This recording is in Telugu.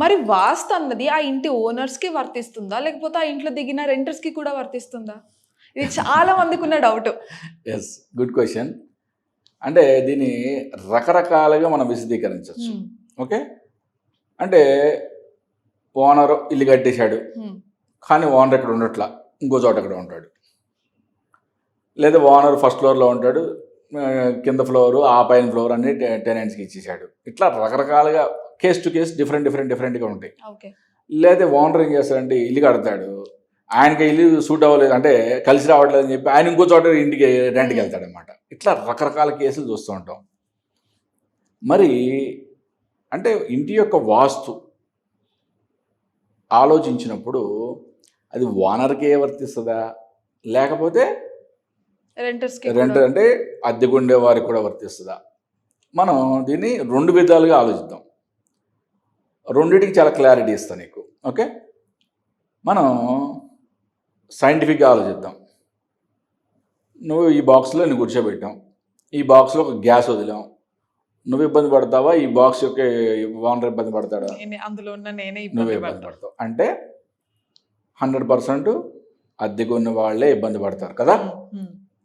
మరి వాస్తు అన్నది ఆ ఇంటి ఓనర్స్కి వర్తిస్తుందా? లేకపోతే ఆ ఇంట్లో దిగిన రెంటర్స్కి కూడా వర్తిస్తుందా? ఇది చాలా మందికి ఉన్న డౌట్. ఎస్ గుడ్ క్వశ్చన్ అంటే దీన్ని రకరకాలుగా మనం విశదీకరించవచ్చు. ఓకే? అంటే ఓనర్ ఇల్లు కట్టేశాడు. కానీ ఓనర్ ఇక్కడ ఉండట్లా? ఇంకో చోట ఇక్కడ ఉంటాడు? లేదా ఓనర్ ఫస్ట్ ఫ్లోర్లో ఉంటాడు కింద ఫ్లోర్ ఆ పైన ఫ్లోర్ అన్ని టెనెంట్స్కి ఇచ్చేసాడు ఇట్లా రకరకాలుగా case to case different different డిఫరెంట్గా ఉంటాయి. లేదా ఓనర్ ఏం చేస్తాడంటే ఇల్లు కడతాడు. ఆయనకి ఇల్లు సూట్ అవ్వలేదు అంటే కలిసి రావట్లేదు అని చెప్పి ఆయన ఇంకో చోట ఇంటికి రెంట్కి వెళ్తాడు అనమాట ఇట్లా రకరకాల కేసులు చూస్తూ ఉంటాం. మరి అంటే ఇంటి యొక్క వాస్తు ఆలోచించినప్పుడు అది ఓనర్కే వర్తిస్తుందా? లేకపోతే రెంటర్స్కి రెంట్ అంటే అద్దెకుండే వారికి కూడా వర్తిస్తుందా? మనం దీన్ని రెండు విధాలుగా ఆలోచిద్దాం. రెండిటికి చాలా క్లారిటీ ఇస్తాను నీకు. ఓకే మనం సైంటిఫిక్గా ఆలోచిద్దాం. నువ్వు ఈ బాక్స్లో నువ్వు కూర్చోబెట్టాం. ఈ బాక్స్లో ఒక గ్యాస్ వదిలాం. నువ్వు ఇబ్బంది పడతావా? ఈ బాక్స్ యొక్క ఓనర్ ఇబ్బంది పడతాడా? అందులో ఉన్న నేనే నువ్వే ఇబ్బంది ఇబ్బంది పడతా పడతావు. అంటే హండ్రెడ్ పర్సెంట్ అద్దెకున్న వాళ్ళే ఇబ్బంది పడతారు కదా.